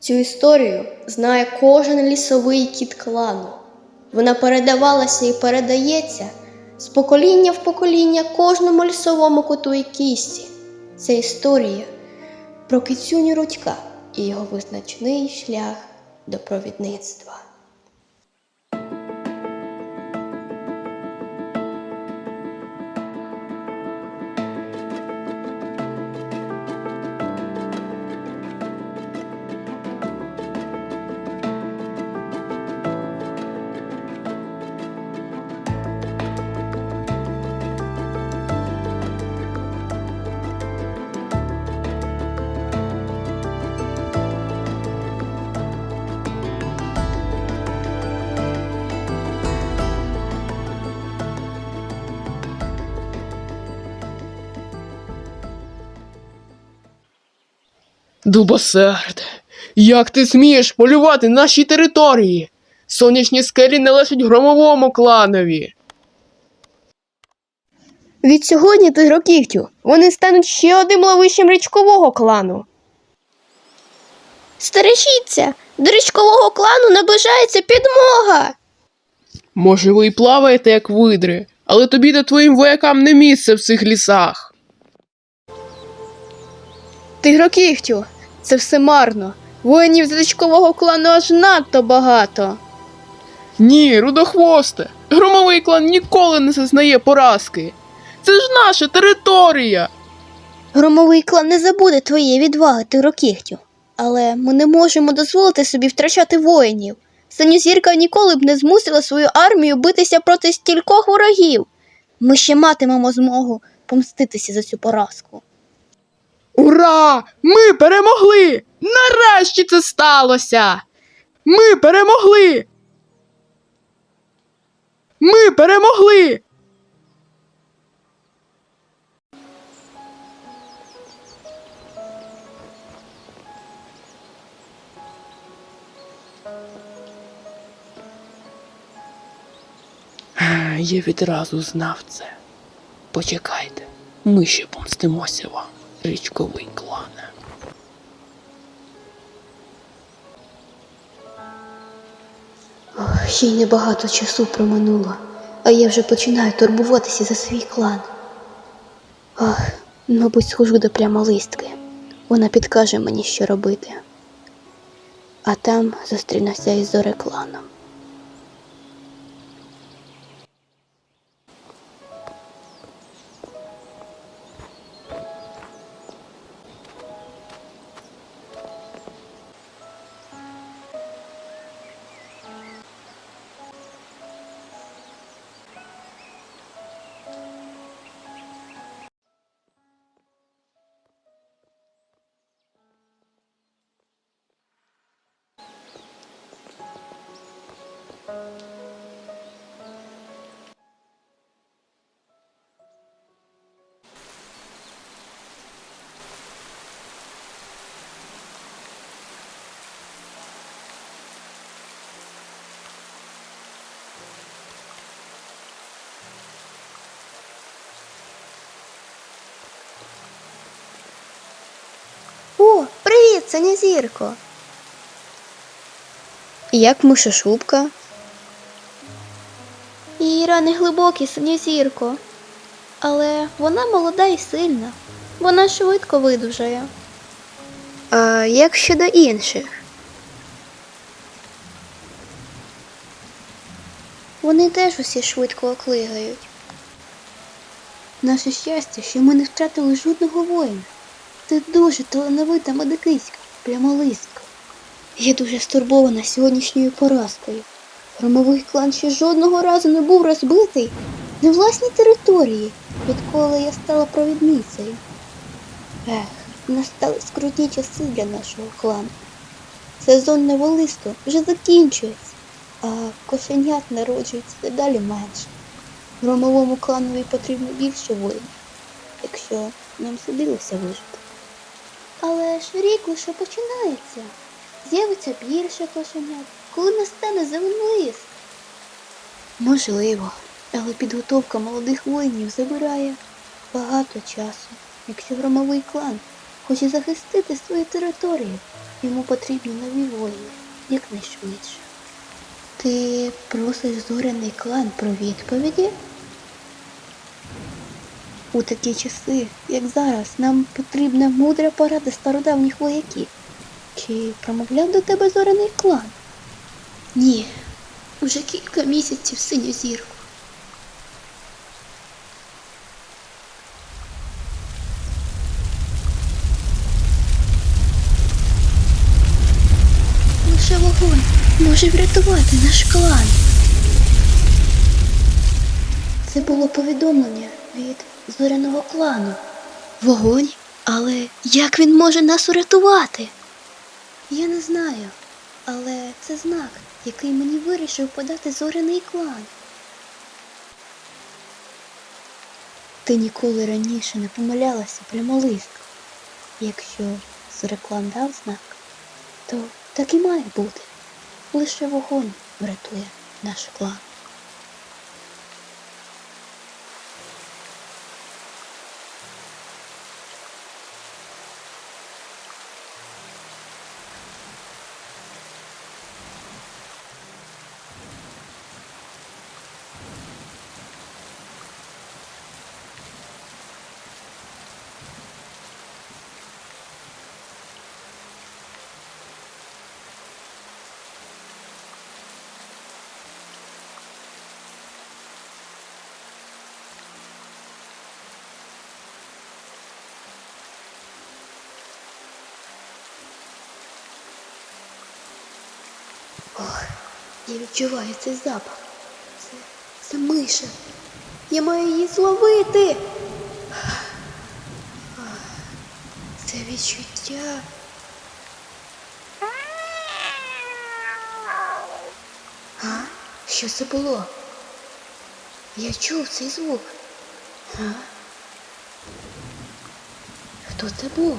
Цю історію знає кожен лісовий кіт клану. Вона передавалася і передається з покоління в покоління кожному лісовому коту і кісті. Це історія про кицюню Рудька і його визначний шлях до провідництва. Дубосерд, як ти смієш полювати на нашій території? Сонячні скелі належать громовому кланові. Від сьогодні тигрокігтю вони стануть ще одним ловищем річкового клану. Стережіться! До річкового клану наближається підмога. Може, ви й плаваєте, як видри, але тобі та твоїм воякам не місце в цих лісах. Тигрокігтю, це все марно. Воїнів з клану аж надто багато. Ні, рудохвосте, громовий клан ніколи не зазнає поразки. Це ж наша територія. Громовий клан не забуде твоєї відваги, тигрокігтю. Але ми не можемо дозволити собі втрачати воїнів. Синьозірка ніколи б не змусила свою армію битися проти стількох ворогів. Ми ще матимемо змогу помститися за цю поразку. Ура! Ми перемогли! Нарешті це сталося! Ми перемогли! Ми перемогли! Я відразу знав це. Почекайте, ми ще помстимося вам, річковий клане. Ох, ще й небагато часу проминуло, а я вже починаю турбуватися за свій клан. Ох, мабуть, схожу до прямолистки. Вона підкаже мені, що робити. А там зустрінуся із зорекланом. О, привіт, Синязірко. Як мишошубка? Її рани глибокі, Синязірко. Але вона молода і сильна. Вона швидко видужає. А як щодо інших? Вони теж усі швидко оклигають. Наше щастя, що ми не втратили жодного воїна. Ти дуже талановита медикиська, прямолистка. Я дуже стурбована сьогоднішньою поразкою. Громовий клан ще жодного разу не був розбитий на власній території, відколи я стала провідницею. Ех, настали скрутні часи для нашого клану. Сезон неволисту вже закінчується, а кошенят народжується дедалі менше. Громовому кланові потрібно більше воїнів, якщо нам судилося вижити. Ж рік лише починається. З'явиться більше кошенят, коли настане зелений Можливо, але підготовка молодих воїнів забирає багато часу, якщо громовий клан хоче захистити свою територію. Йому потрібні нові воїни, якнайшвидше. Ти просиш зоряний клан про відповіді? У такі часи, як зараз, нам потрібна мудра порада стародавніх вояків. Чи промовляв до тебе зоряний клан? Ні, уже кілька місяців синю зірку. Лише вогонь може врятувати наш клан. Це було повідомлення від зоряного клану. Вогонь? Але як він може нас урятувати? Я не знаю, але це знак, який мені вирішив подати зоряний клан. Ти ніколи раніше не помилялася прямолистко. Якщо зореклан дав знак, то так і має бути. Лише вогонь врятує наш клан. Я відчуваю цей запах. Це, це миша. Я маю її зловити. Це відчуття. А? Що це було? Я чув цей звук. А? Хто це був?